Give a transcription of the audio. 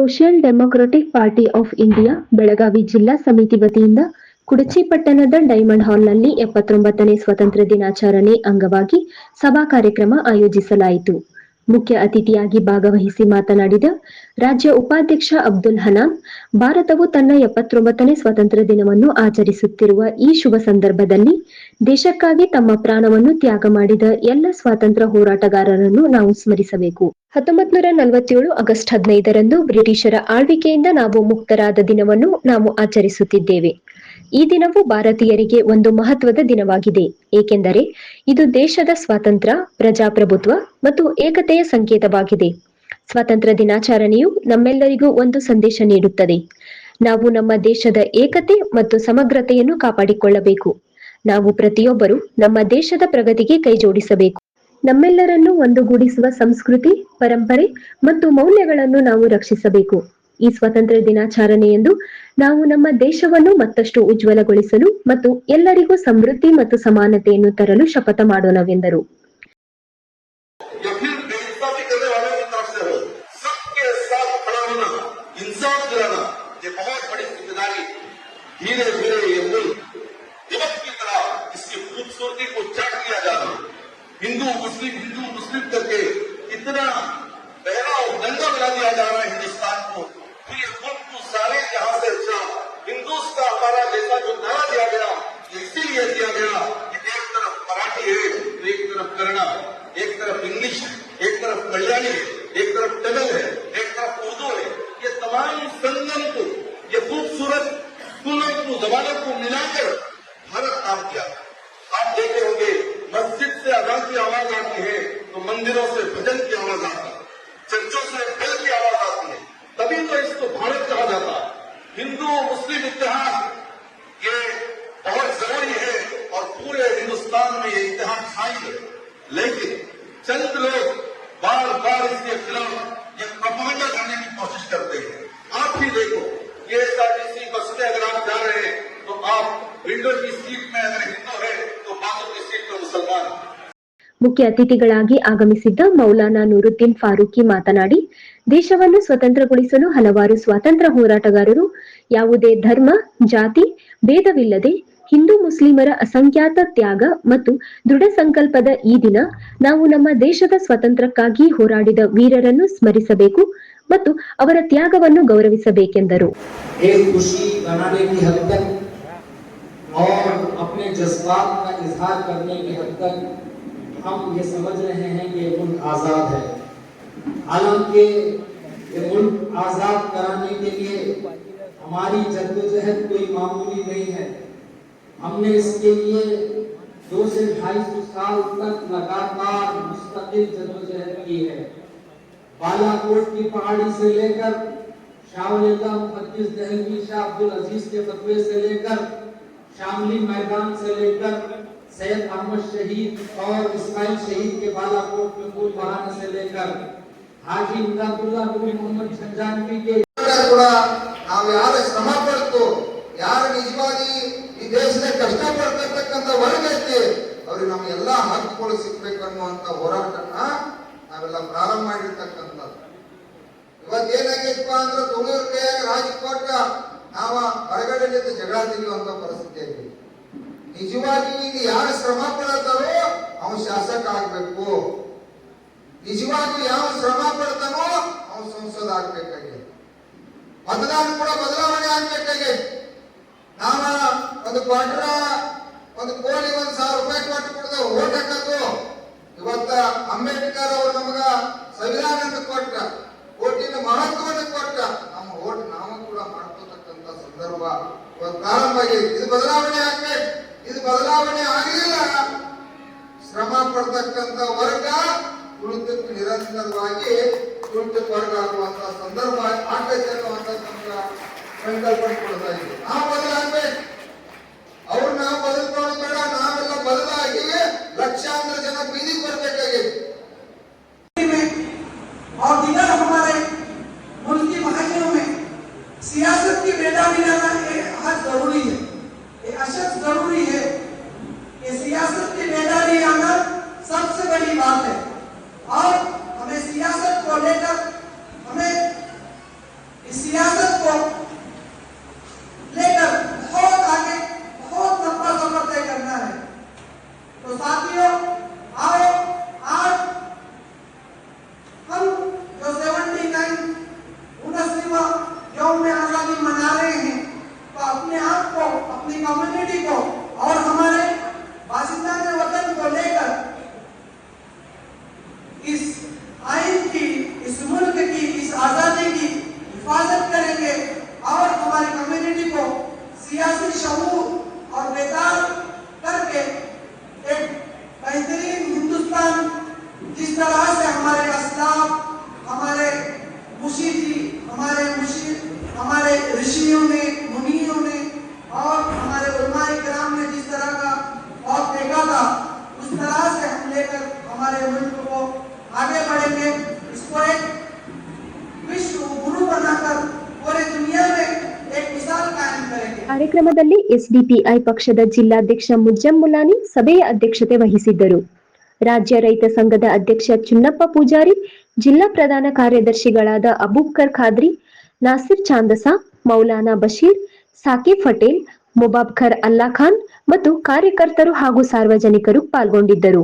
Social democratic party of India Belagavi ಜಿಲ್ಲಾ ಸಮಿತಿ ವತಿಯಿಂದ ಕುಡಚಿ ಪಟ್ಟಣದ ಡೈಮಂಡ್ ಹಾಲ್ನಲ್ಲಿ ಎಪ್ಪತ್ತೊಂಬತ್ತನೇ ಸ್ವಾತಂತ್ರ್ಯ ದಿನಾಚರಣೆ ಅಂಗವಾಗಿ ಸಭಾ ಕಾರ್ಯಕ್ರಮ ಆಯೋಜಿಸಲಾಯಿತು. ಮುಖ್ಯ ಅತಿಥಿಯಾಗಿ ಭಾಗವಹಿಸಿ ಮಾತನಾಡಿದ ರಾಜ್ಯ ಉಪಾಧ್ಯಕ್ಷ ಅಬ್ದುಲ್ ಹನಾಂ, ಭಾರತವು ತನ್ನ ಎಪ್ಪತ್ತೊಂಬತ್ತನೇ ಸ್ವಾತಂತ್ರ್ಯ ದಿನವನ್ನು ಆಚರಿಸುತ್ತಿರುವ ಈ ಶುಭ ಸಂದರ್ಭದಲ್ಲಿ ದೇಶಕ್ಕಾಗಿ ತಮ್ಮ ಪ್ರಾಣವನ್ನು ತ್ಯಾಗ ಮಾಡಿದ ಎಲ್ಲ ಸ್ವಾತಂತ್ರ್ಯ ಹೋರಾಟಗಾರರನ್ನು ನಾವು ಸ್ಮರಿಸಬೇಕು. ಹತ್ತೊಂಬತ್ ನೂರ ನಲವತ್ತೇಳು ಆಗಸ್ಟ್ ಹದಿನೈದರಂದು ಬ್ರಿಟಿಷರ ಆಳ್ವಿಕೆಯಿಂದ ನಾವು ಮುಕ್ತರಾದ ದಿನವನ್ನು ನಾವು ಆಚರಿಸುತ್ತಿದ್ದೇವೆ. ಈ ದಿನವು ಭಾರತೀಯರಿಗೆ ಒಂದು ಮಹತ್ವದ ದಿನವಾಗಿದೆ. ಏಕೆಂದರೆ ಇದು ದೇಶದ ಸ್ವಾತಂತ್ರ್ಯ, ಪ್ರಜಾಪ್ರಭುತ್ವ ಮತ್ತು ಏಕತೆಯ ಸಂಕೇತವಾಗಿದೆ. ಸ್ವಾತಂತ್ರ್ಯ ದಿನಾಚರಣೆಯು ನಮ್ಮೆಲ್ಲರಿಗೂ ಒಂದು ಸಂದೇಶ ನೀಡುತ್ತದೆ. ನಾವು ನಮ್ಮ ದೇಶದ ಏಕತೆ ಮತ್ತು ಸಮಗ್ರತೆಯನ್ನು ಕಾಪಾಡಿಕೊಳ್ಳಬೇಕು. ನಾವು ಪ್ರತಿಯೊಬ್ಬರು ನಮ್ಮ ದೇಶದ ಪ್ರಗತಿಗೆ ಕೈಜೋಡಿಸಬೇಕು. ನಮ್ಮೆಲ್ಲರನ್ನು ಒಂದುಗೂಡಿಸುವ ಸಂಸ್ಕೃತಿ, ಪರಂಪರೆ ಮತ್ತು ಮೌಲ್ಯಗಳನ್ನು ನಾವು ರಕ್ಷಿಸಬೇಕು. ಈ ಸ್ವಾತಂತ್ರ್ಯ ದಿನಾಚರಣೆಯಂದು ನಾವು ನಮ್ಮ ದೇಶವನ್ನು ಮತ್ತಷ್ಟು ಉಜ್ವಲಗೊಳಿಸಲು ಮತ್ತು ಎಲ್ಲರಿಗೂ ಸಮೃದ್ಧಿ ಮತ್ತು ಸಮಾನತೆಯನ್ನು ತರಲು ಶಪಥ ಮಾಡೋಣವೆಂದರು या फिर बेइंसाफी करने वालों की तरफ से हो सबके साथ खड़ा होना इंसाफ दिलाना ये बहुत बड़ी जिम्मेदारी धीरे धीरे ये मुल्क दिवस की तरह इसकी खूबसूरती को चाट लिया जा रहा है हिंदू मुस्लिम हिंदू मुस्लिम करके इतना बहरा और दंगा बना दिया जा रहा है जो नारा दिया गया। इसीलिए दिया गया कि एक तरफ़ मराठी है तो एक तरफ़ कन्नड़ा एक तरफ़ इंग्लिश एक तरफ़ मलयाली एक तरफ़ तमिल है, एक तरफ़ उर्दू है। ये तमाम संगम को, ये खूबसूरत फूलों को जबानों को मिलाकर भारत काम किया। आप देखे होंगे, मस्जिद से अजान की आवाज़ आती है तो मंदिरों से भजन की आवाज़ आती है, चर्चों से बेल की आवाज़ आती है। तभी तो इसको भारत कहा जाता है। हिंदू मुस्लिम इतिहास लेकिन चंद लोग बार बार इसके खिलाफ ये प्रपंडा करने की कोशिश करते हैं आप ही देखो ये एसआरटीसी बस में अगर आप जा रहे हैं तो आप विंडो की सीट में अगर हिंदू है तो बाजू की सीट में मुसलमान है ಮುಖ್ಯ ಅತಿಥಿಗಳಾಗಿ ಆಗಮಿಸಿದ್ದ ಮೌಲಾನಾ ನೂರುದ್ದೀನ್ ಫಾರೂಕಿ ಮಾತನಾಡಿ ದೇಶವನ್ನು ಸ್ವತಂತ್ರಗೊಳಿಸಲು ಹಲವಾರು ಸ್ವಾತಂತ್ರ್ಯ ಹೋರಾಟಗಾರರು ಯಾವುದೇ ಧರ್ಮ ಜಾತಿ ಭೇದವಿಲ್ಲದೆ ಹಿಂದೂ ಮುಸ್ಲಿಮರ ಅಸಂಖ್ಯಾತ ತ್ಯಾಗ ಮತ್ತು ದೃಢ ಸಂಕಲ್ಪದ ಈ ದಿನ ನಾವು ನಮ್ಮ ದೇಶದ ಸ್ವಾತಂತ್ರ್ಯಕ್ಕಾಗಿ ಹೋರಾಡಿದ ವೀರರನ್ನು ಸ್ಮರಿಸಬೇಕು ಮತ್ತು ಅವರ ತ್ಯಾಗವನ್ನು ಗೌರವಿಸಬೇಕೆಂದರು एक खुशी बनाने की हद तक और अपने जज्बात का इजहार करने की हद तक हम ये समझ रहे हैं कि ये मुल्क आज़ाद है हालांकि ये मुल्क आज़ाद कराने के लिए हमारी जद्दोजहद कोई मामूली नहीं है हमने इसके लिए दो से ढाई सौ साल तक लगातार मुस्तकिल जद्दोजहद की है। बालाकोट की पहाड़ी से लेकर शाहलिल्ला मुहद्दिस दहलवी शाह अब्दुल अज़ीज़ के फतवे से लेकर शामली मैदान से लेकर सैयद अहमद शहीद और इस्माइल शहीद के बालाकोट में फूल बहाने से लेकर हाजी इमदादुल्लाह बिन मोहम्मद छंजानवी के ಅನ್ನುವಂತ ಹೋರಾಟನ ನಾವೆಲ್ಲ ಪ್ರಾರಂಭ ಮಾಡಿರ್ತಕ್ಕಂಥದ್ದು. ಇವತ್ತು ಏನಾಗೈತಪ್ಪ ಅಂದ್ರೆ ತುಳಿಯವ್ರ ಕೈಯಾಗ ರಾಜಕೋಟ ನಾವ ಹೊರಗಡೆಲಿಂದ ಜಗಳ ತೆಗೆಯುವಂತ ಪರಿಸ್ಥಿತಿ ಐತಿ ನಿಜವಾಗಿಯೂ ಈಗ ಯಾರು ಶ್ರಮ ಪಡತಾರೋ ಅವನು ಶಾಸಕ ಆಗ್ಬೇಕು. ನಿಜವಾಗಿಯೂ ಯಾವ ಶ್ರಮ ಪಡ್ತಾನೋ ಅವನು ಸಂಸದ ಆಗ್ಬೇಕಾಗಿದೆ. ಮತದಾನ ಕೂಡ ಬದಲಾವಣೆ ಆಗ್ಬೇಕಾಗಿದೆ. ನಾವ ಒಂದು ಕ್ವಾರ್ಟರ್ ಒಂದು ಕೋಳಿ ಒಂದ್ ಸಾವಿರ ರೂಪಾಯಿ ಕೊಟ್ಟು ಕೊಡದ ಓಟ್ ಹಾಕದ್ದು ಇವತ್ತ ಅಂಬೇಡ್ಕರ್ ಅವರು ನಮಗ ಸಂವಿಧಾನ ಕೊಟ್ಟ ಓಟಿನ ಮಹತ್ವವನ್ನು ಕೊಟ್ಟ ನಮ್ಮ ಓಟ್ ನಾವು ಕೂಡ ಮಾಡ್ಕೋತಕ್ಕಂತ ಸಂದರ್ಭ ಇವತ್ತು ಪ್ರಾರಂಭ ಆಗಿದೆ ಇದು ಬದಲಾವಣೆ ಆಗ್ಬೇಕು. ಇದು ಬದಲಾವಣೆ ಆಗಲಿಲ್ಲ. ಶ್ರಮ ಪಡ್ತಕ್ಕಂತ ವರ್ಗ ತುಳಿತಕ್ಕೆ ನಿರಂತರವಾಗಿ ತುಳಿತ ವರ್ಗ ಆಗುವಂತ ಸಂದರ್ಭ ಆಗ್ಬೇಕು ಅನ್ನುವಂತ ಸಂಕಲ್ಪನೆ ಕೊಡ್ತಾ ಇದೆ ನಾವು ಬದಲಾಗ್ಬೇಕು. ಅವ್ರು ನಾವು ಲಕ್ಷಾಂತರ ಜನ ಬೀದಿಗೆ ಬರ್ಬೇಕಾಗಿದೆ. He doesn't shout or whether ಕಾರ್ಯಕ್ರಮದಲ್ಲಿ ಎಸ್ಡಿಪಿಐ ಪಕ್ಷದ ಜಿಲ್ಲಾಧ್ಯಕ್ಷ ಮುಜ್ಜಂ ಮುಲಾನಿ ಸಭೆಯ ಅಧ್ಯಕ್ಷತೆ ವಹಿಸಿದ್ದರು. ರಾಜ್ಯ ರೈತ ಸಂಘದ ಅಧ್ಯಕ್ಷ ಚುನ್ನಪ್ಪ ಪೂಜಾರಿ, ಜಿಲ್ಲಾ ಪ್ರಧಾನ ಕಾರ್ಯದರ್ಶಿಗಳಾದ ಅಬೂಬ್ಕರ್ ಖಾದ್ರಿ, ನಾಸಿರ್ ಚಾಂದಸ, ಮೌಲಾನಾ ಬಶೀರ್ ಸಾಕಿಬ್ ಪಟೇಲ್, ಮುಬಾಬ್ಕರ್ ಅಲ್ಲಾ ಖಾನ್ ಮತ್ತು ಕಾರ್ಯಕರ್ತರು ಹಾಗೂ ಸಾರ್ವಜನಿಕರು ಪಾಲ್ಗೊಂಡಿದ್ದರು.